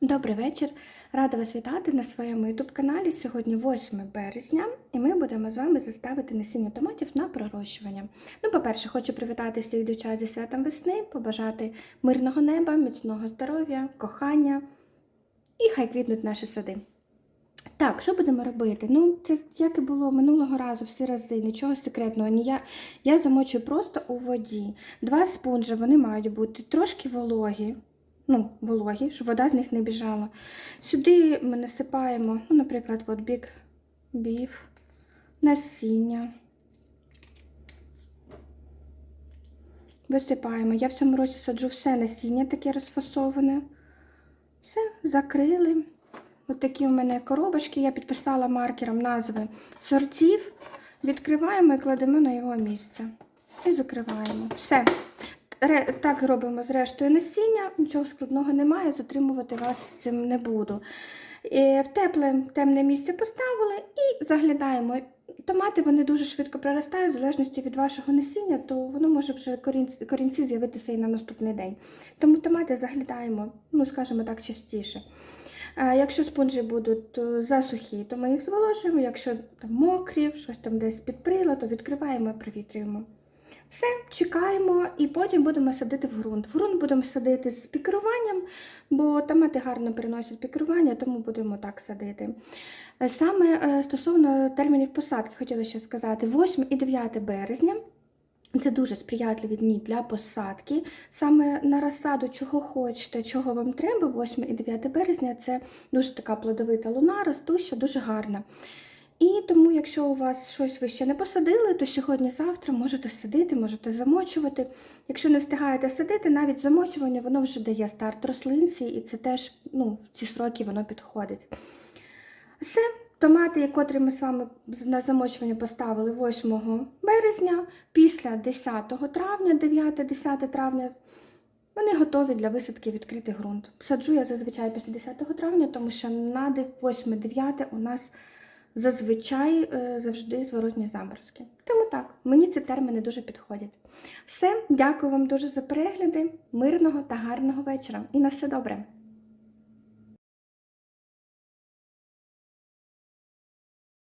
Добрий вечір. Рада вас вітати на своєму youtube каналі. Сьогодні 8 березня, і ми будемо з вами заставити насіння томатів на пророщування. Ну, по-перше, хочу привітати всіх дівчат зі святом весни, побажати мирного неба, міцного здоров'я, кохання і хай квітнуть наші сади. Так, що будемо робити? Ну, це як і було минулого разу, всі рази, нічого секретного. Ні, я, я замочую просто у воді. Два спонжі, вони мають бути трошки вологі, ну, вологі, щоб вода з них не біжала. Сюди ми насипаємо, ну, наприклад, от бік біф, насіння. Висипаємо. Я в цьому році саджу все насіння таке розфасоване. Все, закрили. Ось такі у мене коробочки. Я підписала маркером назви сортів. Відкриваємо і кладемо на його місце. І закриваємо. Все. Так робимо з насіння, нічого складного немає, затримувати вас цим не буду. Е, В тепле темне місце поставили і заглядаємо. Томати вони дуже швидко проростають, в залежності від вашого насіння, то воно може вже корінці, корінці з'явитися і на наступний день. Тому томати заглядаємо, ну скажімо так, частіше. Якщо спонжі будуть засухі, то ми їх зволожуємо. Якщо там мокрі, щось там десь підприло, то відкриваємо і провітрюємо. Все, чекаємо і потім будемо садити в ґрунт. В ґрунт будемо садити з пікеруванням, бо томати гарно переносять пікерування, тому будемо так садити. Е, Саме е, стосовно термінів посадки, хотіла ще сказати, 8 і 9 березня. Це дуже сприятливі дні для посадки. Саме на розсаду, чого хочете, чого вам треба, 8 і 9 березня це дуже така плодовита луна, ростуща, дуже гарна. І тому, якщо у вас щось ви ще не посадили, то сьогодні-завтра можете садити, можете замочувати. Якщо не встигаєте садити, навіть замочування воно вже дає старт рослинці, і це теж ну, в ці сроки воно підходить. Все, томати, котрі ми з вами на замочування поставили 8 березня, після 10 травня, 9-10 травня, вони готові для висадки відкритий ґрунт. Саджу я зазвичай після 10 травня, тому що на 8-9 у нас зазвичай е, завжди зворотні заморозки. Тому так, мені ці терміни дуже підходять. Все, дякую вам дуже за перегляди, мирного та гарного вечора і на все добре!